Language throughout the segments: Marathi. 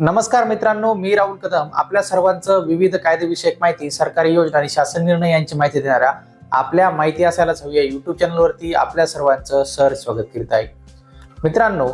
नमस्कार मित्रांनो मी राहुल कदम. आपल्या सर्वांचं विविध कायदेविषयक माहिती सरकारी योजना आणि शासन निर्णय यांची माहिती देणाऱ्या आपल्या माहिती असायलाच हवी या युट्यूब चॅनलवरती आपल्या सर्वांचं सर स्वागत करीत आहे. मित्रांनो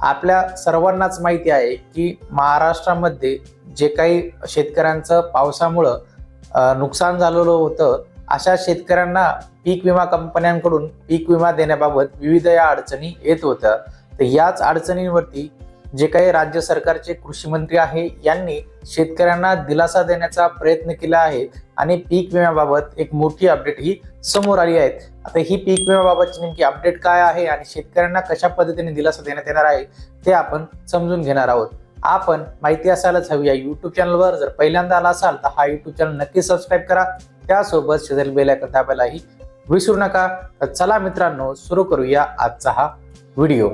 आपल्या सर्वांनाच माहिती आहे की महाराष्ट्रामध्ये जे काही शेतकऱ्यांचं पावसामुळं नुकसान झालेलं होतं अशा शेतकऱ्यांना पीक विमा कंपन्यांकडून पीक विमा देण्याबाबत विविध या अडचणी येत होत्या. तर याच अडचणींवरती जे काही राज्य सरकारचे कृषी मंत्री आहे यांनी शेतकऱ्यांना दिलासा देण्याचा प्रयत्न केला आहे आणि पीक विम्याबाबत एक मोठी अपडेट ही समोर आली आहे. आता ही पीक विम्याबाबतची नेमकी अपडेट काय आहे आणि शेतकऱ्यांना कशा पद्धतीने दिलासा देण्यात येणार आहे ते आपण समजून घेणार आहोत. आपण माहिती असायलाच हवी या युट्यूब चॅनलवर जर पहिल्यांदा आला असाल तर हा युट्यूब चॅनल नक्की सबस्क्राईब करा. त्यासोबत शेजारी बेलायकन दाबायलाही विसरू नका. तर चला मित्रांनो सुरू करूया आजचा हा व्हिडिओ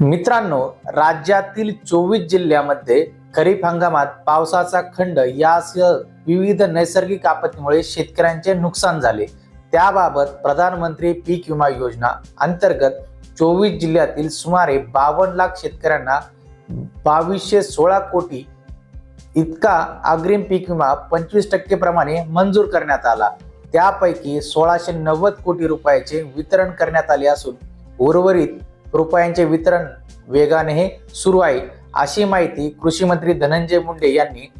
मित्रांनो राज्यातील चोवीस जिल्ह्यामध्ये खरीप हंगामात पावसाचा खंड यासह विविध नैसर्गिक आपत्तीमुळे शेतकऱ्यांचे नुकसान झाले. त्याबाबत प्रधानमंत्री पीक विमा योजना अंतर्गत चोवीस जिल्ह्यातील सुमारे बावन्न लाख शेतकऱ्यांना बावीसशे सोळा कोटी इतका अग्रिम पीक विमा पंचवीस टक्के प्रमाणे मंजूर करण्यात आला. त्यापैकी सोळाशे नव्वद कोटी रुपयाचे वितरण करण्यात आले असून उर्वरित रुपयांचे वितरण वेगाने हे सुरू आहे. अशी माहिती कृषी मंत्री धनंजय मुंडे यांनी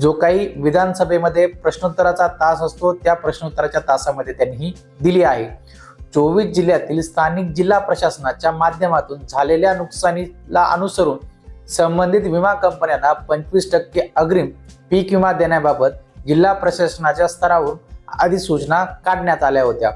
जो काही विधानसभेमध्ये प्रश्नोत्तराचा तास असतो त्या प्रश्नोत्तराच्या तासामध्ये त्यांनी दिली आहे. चोवीस जिल्ह्यातील स्थानिक जिल्हा प्रशासनाच्या माध्यमातून झालेल्या नुकसानीला अनुसरून संबंधित विमा कंपन्यांना पंचवीस टक्के अग्रिम पीक विमा देण्याबाबत जिल्हा प्रशासनाच्या स्तरावरून अधिसूचना काढण्यात आल्या होत्या.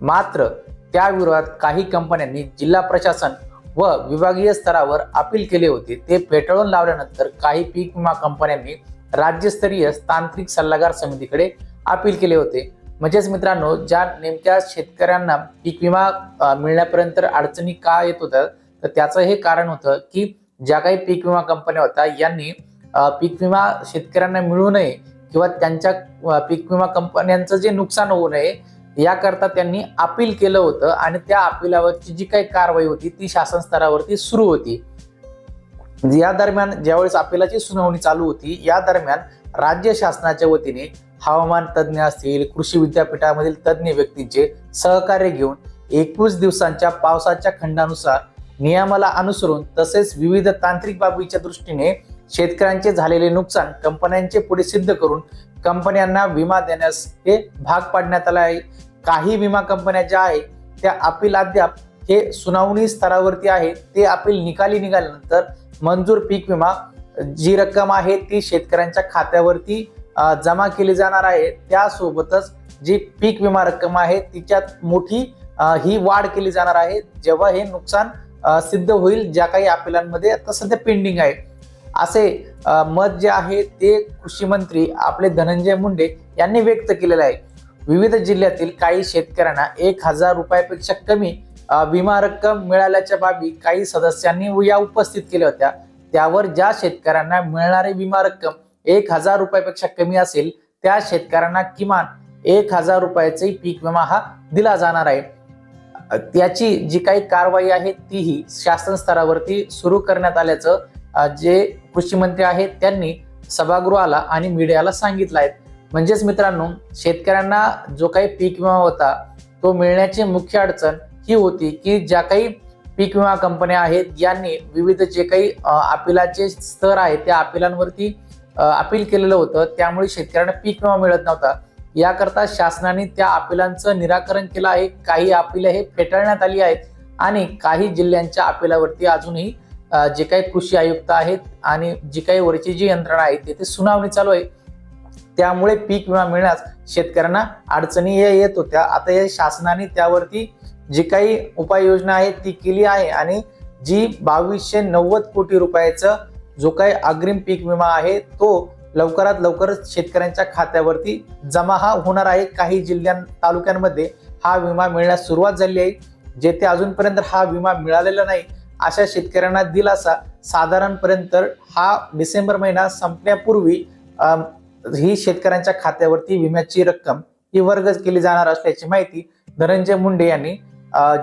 मात्र त्याविरोधात काही कंपन्यांनी जिल्हा प्रशासन व विभागीय स्तरावर अपील केले होते. ते फेटाळून लावल्यानंतर काही पीक विमा कंपन्यांनी राज्यस्तरीय तांत्रिक सल्लागार समितीकडे अपील केले होते. म्हणजेच मित्रांनो ज्या नेमक्या शेतकऱ्यांना पीक विमा मिळण्यापर्यंत अडचणी का येत होत्या तर त्याचं हे कारण होतं की ज्या काही पीक विमा कंपन्या होत्या यांनी पीक विमा शेतकऱ्यांना मिळू नये किंवा त्यांच्या पीक विमा कंपन्यांचं जे नुकसान होऊ नये याकरता त्यांनी अपील केलं होतं आणि त्या अपिलावरची जी काही कारवाई होती ती शासन स्तरावरती सुरू होती. म्हणजे या दरम्यान ज्यावेळेस अपिलाची सुनावणी चालू होती या दरम्यान राज्य शासनाच्या वतीने हवामान तज्ज्ञ असतील कृषी विद्यापीठामधील तज्ज्ञ व्यक्तींचे सहकार्य घेऊन एकवीस दिवसांच्या पावसाच्या खंडानुसार नियमाला अनुसरून तसेच विविध तांत्रिक बाबीच्या दृष्टीने शेतकऱ्यांचे झालेले नुकसान कंपन्यांचे पुढे सिद्ध करून कंपन्यांना विमा देण्यास हे भाग पाडण्यात आला आहे. काही विमा कंपन्या ज्या आहेत त्या अपील अद्याप हे सुनावणी स्तरावरती आहे ते अपील निकाली निघाल्यानंतर मंजूर पीक विमा जी रक्कम आहे ती शेतकऱ्यांच्या खात्यावरती जमा केली जाणार आहे. त्यासोबतच जी पीक विमा रक्कम आहे तिच्यात मोठी ही वाढ केली जाणार आहे. जेव्हा हे नुकसान सिद्ध होईल ज्या काही अपिलांमध्ये आता सध्या पेंडिंग आहे. असे मत जे आहे ते कृषी मंत्री आपले धनंजय मुंडे यांनी व्यक्त केलेलं आहे. विविध जिल्ह्यातील काही शेतकऱ्यांना एक हजार रुपयापेक्षा कमी विमा रक्कम मिळाल्याच्या बाबी काही सदस्यांनी या उपस्थित केल्या होत्या. त्यावर ज्या शेतकऱ्यांना मिळणारी विमा रक्कम एक हजार रुपयापेक्षा कमी असेल त्या शेतकऱ्यांना किमान एक हजार रुपयाचे पीक विमा हा दिला जाणार आहे. त्याची जी काही कारवाई आहे तीही शासन स्तरावरती सुरू करण्यात आल्याचं जे कृषी मंत्री आहेत त्यांनी सभागृहाला आणि मीडियाला सांगितलं आहे. म्हणजेच मित्रांनो शेतकऱ्यांना जो काही पीक विमा होता तो मिळण्याची मुख्य अडचण ही होती की ज्या काही पीक विमा कंपन्या आहेत यांनी विविध जे काही अपिलाचे स्तर आहेत त्या अपिलांवरती अपील केलेलं होतं. त्यामुळे शेतकऱ्यांना पीक विमा मिळत नव्हता. याकरता शासनाने त्या अपिलांचं निराकरण केलं आहे. काही अपिलं हे फेटाळण्यात आली आहेत आणि काही जिल्ह्यांच्या अपिलावरती अजूनही जे काही कृषी आयुक्त आहेत आणि जी काही वरची जी यंत्रणा आहे तिथे सुनावणी चालू आहे. त्यामुळे पीक विमा मिळण्यास शेतकऱ्यांना अडचणी येत होत्या. आता या शासनाने त्यावरती जी काही उपाययोजना आहे ती केली आहे आणि जी बावीसशे नव्वद कोटी रुपयाचं जो काही अग्रिम पीक विमा आहे तो लवकरात लवकर शेतकऱ्यांच्या खात्यावरती जमा हा होणार आहे. काही जिल्ह्यां तालुक्यांमध्ये हा विमा मिळण्यास सुरुवात झाली आहे. जेथे अजूनपर्यंत हा विमा मिळालेला नाही अशा शेतकऱ्यांना दिलासा साधारणपर्यंत हा डिसेंबर महिना संपण्यापूर्वी ही शेतकऱ्यांच्या खात्यावरती विम्याची रक्कम ही वर्ग केली जाणार असल्याची माहिती धनंजय मुंडे यांनी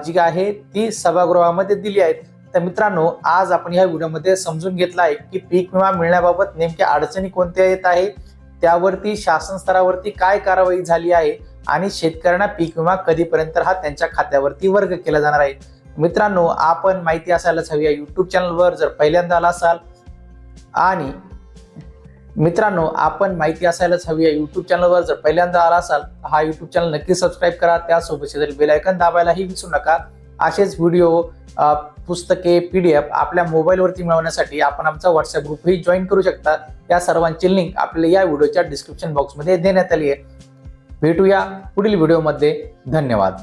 जी आहे ती सभागृहामध्ये दिली आहेत तर मित्रांनो आज आपण या व्हिडिओमध्ये समजून घेतला आहे की पीक विमा मिळण्याबाबत नेमक्या अडचणी कोणत्या येत आहे त्यावरती शासन स्तरावरती काय कारवाई झाली आहे आणि शेतकऱ्यांना पीक विमा कधीपर्यंत हा त्यांच्या खात्यावरती वर्ग केला जाणार आहे. मित्रांनो आपण माहिती असायलाच हवी या यूट्यूब चॅनलवर जर पहिल्यांदा आला असाल आणि मित्रांनो आपण माहिती असायलाच हवी या यूट्यूब चॅनलवर जर पहिल्यांदा आला असाल हा यूट्यूब चॅनल नक्की सबस्क्राईब करा. त्यासोबत शेजारी बेलायकन दाबायलाही विसरू नका. असेच व्हिडिओ पुस्तके पी डी एफ आपल्या मोबाईलवरती मिळवण्यासाठी आपण आमचा व्हॉट्सअप ग्रुपही जॉईन करू शकता. त्या सर्वांची लिंक आपल्या या व्हिडिओच्या डिस्क्रिप्शन बॉक्समध्ये देण्यात आली आहे. भेटूया पुढील व्हिडिओमध्ये धन्यवाद.